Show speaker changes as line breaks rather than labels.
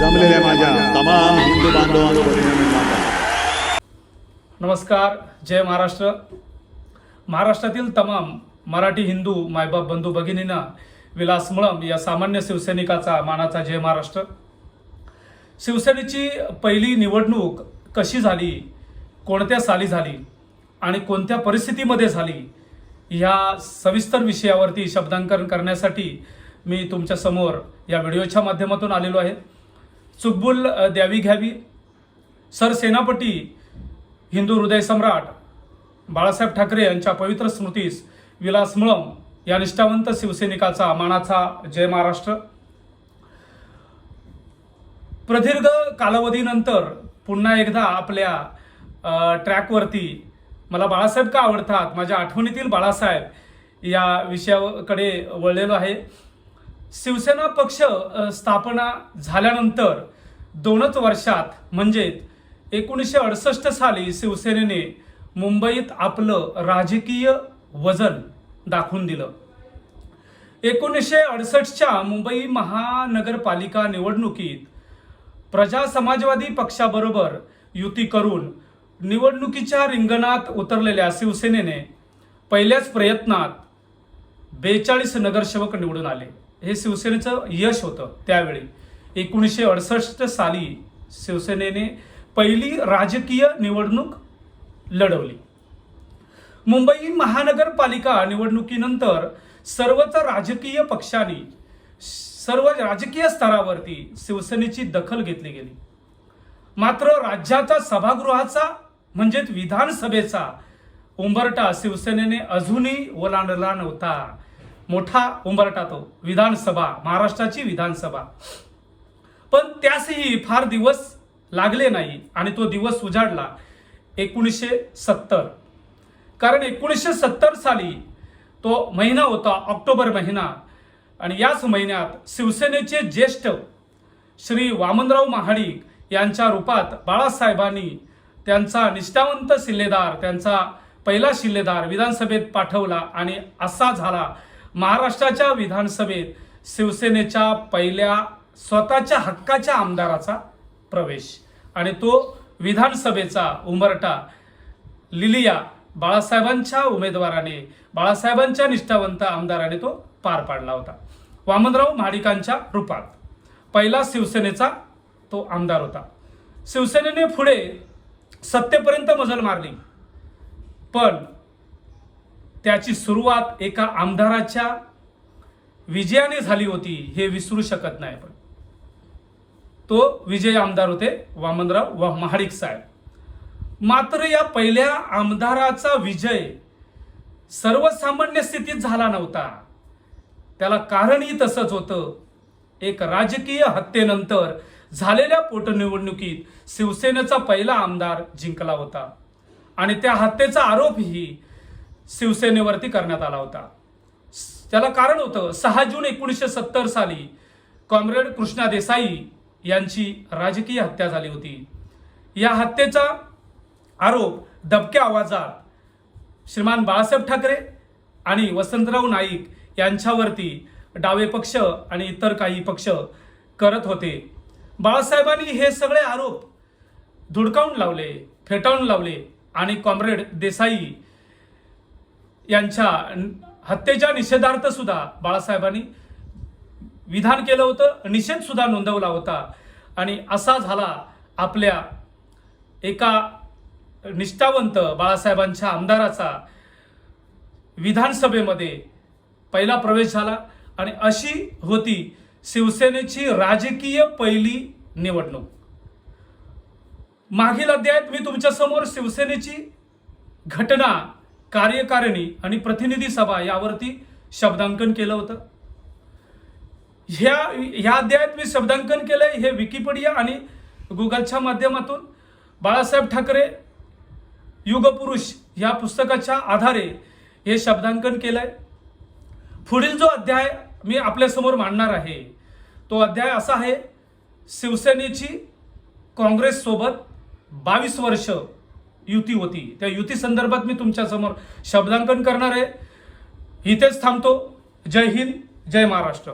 जमलेल्या माझ्या तमाम हिंदू बांधवांना
नमस्कार जय महाराष्ट्र. महाराष्ट्रातील तमाम मराठी हिंदू मायबाप बंधू भगिनींना विलास मुळम या सामान्य शिवसैनिकाचा मानाचा जय महाराष्ट्र. शिवसेनेची पहिली निवडणूक कशी झाली कोणत्या साली झाली आणि कोणत्या परिस्थितीमध्ये झाली ह्या सविस्तर विषयावरती शब्दांकन करण्यासाठी मी तुमच्यासमोर या व्हिडिओच्या माध्यमातून आलेलो आहे. चुकबुल द्यावी घ्यावी. सर सेनापती हिंदू हृदय सम्राट बाळासाहेब ठाकरे यांच्या पवित्र स्मृतीस विलास मुळम या निष्ठावंत शिवसैनिकाचा मानाचा जय महाराष्ट्र. प्रदीर्घ कालावधीनंतर पुन्हा एकदा आपल्या ट्रॅकवरती मला बाळासाहेब का आवडतात? माझ्या आठवणीतील बाळासाहेब या विषयाकडे वळलेलो आहे. शिवसेना पक्ष स्थापना झाल्यानंतर दोनच वर्षात म्हणजे एकोणीसशे अडुसष्ट साली शिवसेनेने मुंबईत आपलं राजकीय वजन दाखवून दिलं. एकोणीसशे अडसष्टच्या मुंबई महानगरपालिका निवडणुकीत प्रजा समाजवादी पक्षाबरोबर युती करून निवडणुकीच्या रिंगणात उतरलेल्या शिवसेनेने पहिल्याच प्रयत्नात बेचाळीस नगरसेवक निवडून आले. हे शिवसेनेचं यश होतं त्यावेळी. एकोणीसशे अडसष्ट साली शिवसेनेने पहिली राजकीय निवडणूक लढवली. मुंबई महानगरपालिका निवडणुकीनंतर सर्वच राजकीय पक्षांनी सर्व राजकीय स्तरावरती शिवसेनेची दखल घेतली गेली. मात्र राज्याचा सभागृहाचा म्हणजेच विधानसभेचा उंबरटा शिवसेनेने अजूनही ओलांडला नव्हता. मोठा उंबरटा तो विधानसभा महाराष्ट्राची विधानसभा. पण त्यासही फार दिवस लागले नाही आणि तो दिवस उजाडला. एकोणीसशे सत्तर. कारण एकोणीसशे सत्तर साली तो महिना होता ऑक्टोबर महिना. आणि याच महिन्यात शिवसेनेचे ज्येष्ठ श्री वामनराव महाडिक यांच्या रूपात बाळासाहेबांनी त्यांचा निष्ठावंत शिल्लेदार त्यांचा पहिला शिल्लेदार विधानसभेत पाठवला आणि असा झाला. महाराष्ट्राच्या विधानसभेत शिवसेनेच्या पहिल्या स्वतःच्या हक्काच्या आमदाराचा प्रवेश. आणि तो विधानसभेचा उंबरटा लिलिया बाळासाहेबांच्या उमेदवाराने बाळासाहेबांच्या निष्ठावंत आमदाराने तो पार पाडला होता. वामनराव महाडिकांच्या रूपात. पहिला शिवसेनेचा तो आमदार होता. शिवसेनेने पुढे सत्तेपर्यंत मजल मारली. पण त्याची सुरुवात एका आमदाराच्या विजयाने झाली होती हे विसरू शकत नाही आपण. तो विजय आमदार होते वामनराव व महाडिक साहेब. मात्र या पहिल्या आमदाराचा विजय सर्वसामान्य स्थितीत झाला नव्हता. त्याला कारणही तसंच होतं. एक राजकीय हत्येनंतर झालेल्या पोटनिवडणुकीत शिवसेनेचा पहिला आमदार जिंकला होता आणि त्या हत्येचा आरोपही शिवसेनेवरती करण्यात आला होता. त्याला कारण होतं सहा जून एकोणीसशे सत्तर साली कॉम्रेड कृष्णा देसाई यांची राजकीय हत्या झाली होती. या हत्येचा आरोप दबक्या आवाजात श्रीमान बाळासाहेब ठाकरे आणि वसंतराव नाईक यांच्यावरती डावे पक्ष आणि इतर काही पक्ष करत होते. बाळासाहेबांनी हे सगळे आरोप धुडकावून लावले फेटाळून लावले आणि कॉम्रेड देसाई यांच्या हत्येच्या निषेधार्थ सुद्धा बाळासाहेबांनी विधान केलं होतं निषेधसुद्धा नोंदवला होता. आणि असा झाला आपल्या एका निष्ठावंत बाळासाहेबांच्या आमदाराचा विधानसभेमध्ये पहिला प्रवेश झाला आणि अशी होती शिवसेनेची राजकीय पहिली निवडणूक. मागील अध्यायात मी तुमच्यासमोर शिवसेनेची घटना कार्यकारिणी आणि प्रतिनिधी सभा यावरती शब्दांकन केलं होतं. ह्या ह्या अध्यायात मी शब्दांकन केलंय हे विकिपीडिया आणि गुगलच्या माध्यमातून. बाळासाहेब ठाकरे युगपुरुष या पुस्तकाच्या आधारे हे शब्दांकन केलंय. पुढील जो अध्याय मी आपल्यासमोर मांडणार आहे तो अध्याय असा आहे शिवसेनेची काँग्रेससोबत बावीस वर्ष युती होती. त्या युती संदर्भात मी तुमच्यासमोर शब्दांकन करणार आहे. इथेच थांबतो. जय हिंद जय महाराष्ट्र.